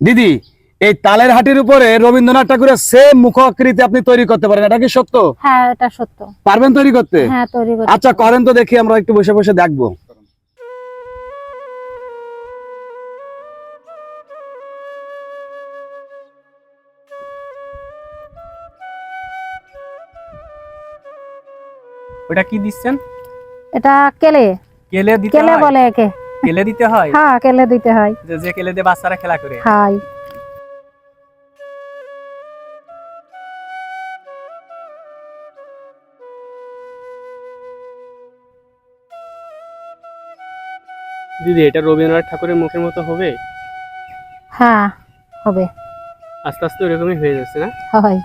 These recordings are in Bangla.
দিদি এই তালের হাটির উপরে রবীন্দ্রনাথ ঠাকুরের সেম মুখ আকৃতি আপনি তৈরি করতে পারেন এটা কি সত্য? হ্যাঁ এটা সত্য। পারবেন তৈরি করতে? হ্যাঁ তৈরি করতে। আচ্ছা করেন তো দেখি আমরা একটু বসে বসে দেখব। ওটা কি দিচ্ছেন? এটা কেলে। কেলে দিতে কেলে বলে একে। কেলে দিতে হয়? হ্যাঁ কেলে দিতে হয়। যে যে কেলে দিয়ে বাচ্চারা খেলা করে। হাই দিদি এটা রবীন্দ্রনাথ ঠাকুরের মুখের মতো হবে? হ্যাঁ হবে। আস্তে আস্তে ওরকমই হয়ে যাচ্ছে না? হয়।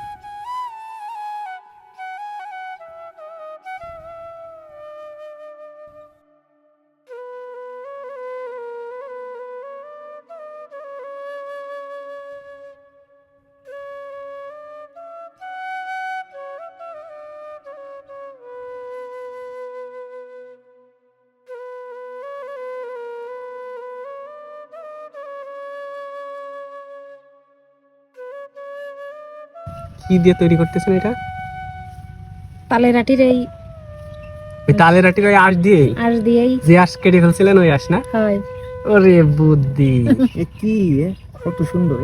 কি দিয়ে তৈরি করতেছেন এটা? তালের আটির এই ওই তালের আটির ওই আঁশ দিয়ে আঁশ দিয়েই। যে আঁশ কেটে ফেলছিলেন ওই আঁশ না? হয়। ওরে বুদ্ধি। কি কত সুন্দর।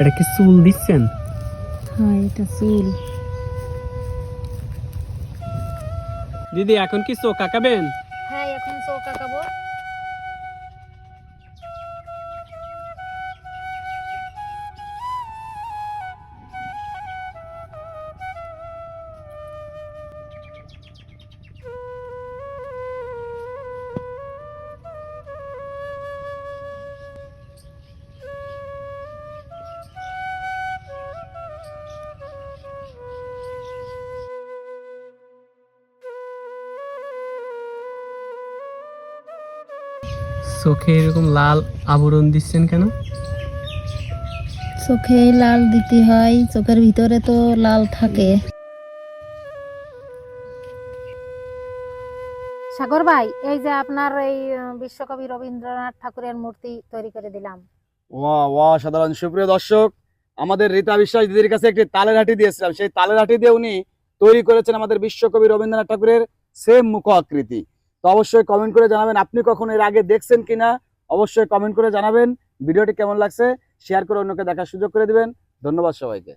এটা কি চুল দিচ্ছেন? হ্যাঁ এটা চুল। দিদি এখন কি চোখ আঁকাবেন? হ্যাঁ এখন চোখ কাবো চোখে এরকম লাল আবরণ দিচ্ছেন কেন? চোখে লাল দিতে হয় চোখের ভিতরে তো লাল থাকে। সাগর ভাই এই যে আপনার এই বিশ্বকবি রবীন্দ্রনাথ ঠাকুরের মূর্তি তৈরি করে দিলাম। ওয়া ওয়া সাধারণ সুপ্রিয় দর্শক আমাদের রীতা বিশ্বাস দিদির কাছে একটি তালের হাটি দিয়েছিলাম। সেই তালের হাটি দিয়ে উনি তৈরি করেছেন আমাদের বিশ্বকবি রবীন্দ্রনাথ ঠাকুরের সেম মুখ আকৃতি তো অবশ্যই কমেন্ট করে জানাবেন আপনি কখন এর আগে দেখছেন কিনা। অবশ্যই কমেন্ট করে জানাবেন। ভিডিওটি কেমন লাগছে শেয়ার করে অন্যকে দেখার সুযোগ করে দিবেন। ধন্যবাদ সবাইকে।